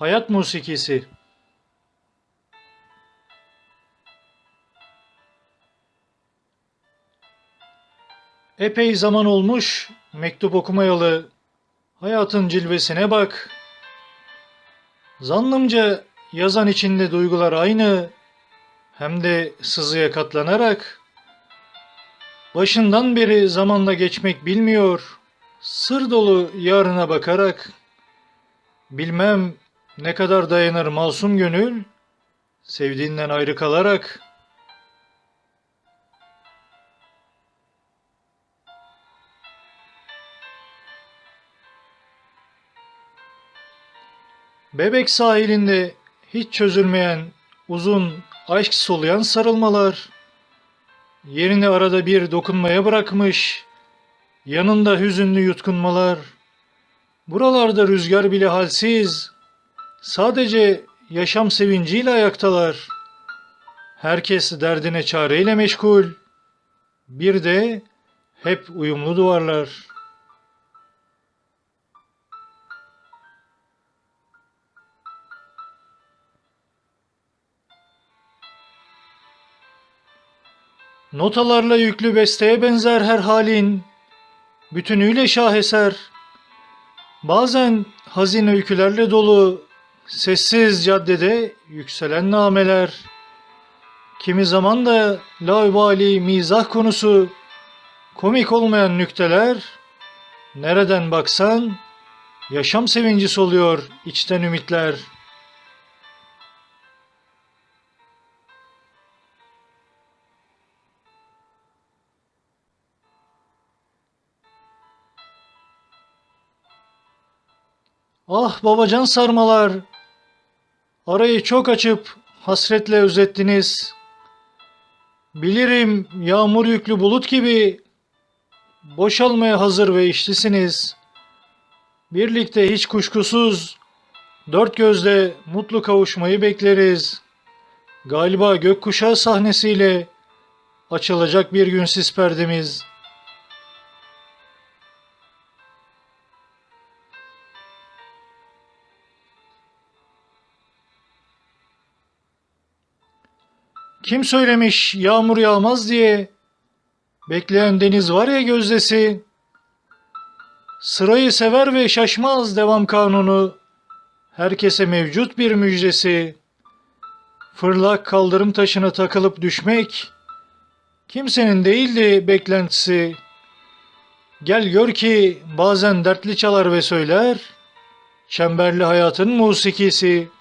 Hayat musikisi. Epey zaman olmuş mektup okumayalı. Hayatın cilvesine bak. Zannımca yazan içinde duygular aynı. Hem de sızıya katlanarak. Başından beri zamanla geçmek bilmiyor. Sır dolu yarına bakarak. Bilmem ne kadar dayanır masum gönül, sevdiğinden ayrı kalarak. Bebek sahilinde hiç çözülmeyen uzun aşk soluyan sarılmalar, yerini arada bir dokunmaya bırakmış, yanında hüzünlü yutkunmalar, buralarda rüzgar bile halsiz, sadece yaşam sevinciyle ayaktalar. Herkes derdine çareyle meşgul, bir de hep uyumlu duvarlar. Notalarla yüklü besteye benzer her halin, bütünüyle şaheser. Bazen hazin öykülerle dolu, sessiz caddede yükselen nameler. Kimi zaman da laubali mizah konusu, komik olmayan nükteler. Nereden baksan yaşam sevinci soluyor içten ümitler. Ah babacan sarmalar, arayı çok açıp hasretle özettiniz. Bilirim yağmur yüklü bulut gibi boşalmaya hazır ve işlisiniz. Birlikte hiç kuşkusuz dört gözle mutlu kavuşmayı bekleriz. Galiba gökkuşağı sahnesiyle açılacak bir gün sis perdemiz.'' Kim söylemiş yağmur yağmaz diye? Bekleyen deniz var ya gözdesi. Sırayı sever ve şaşmaz devam kanunu. Herkese mevcut bir müjdesi. Fırlak kaldırım taşına takılıp düşmek. Kimsenin değildi beklentisi. Gel gör ki bazen dertli çalar ve söyler. Çemberli hayatın musikisi.''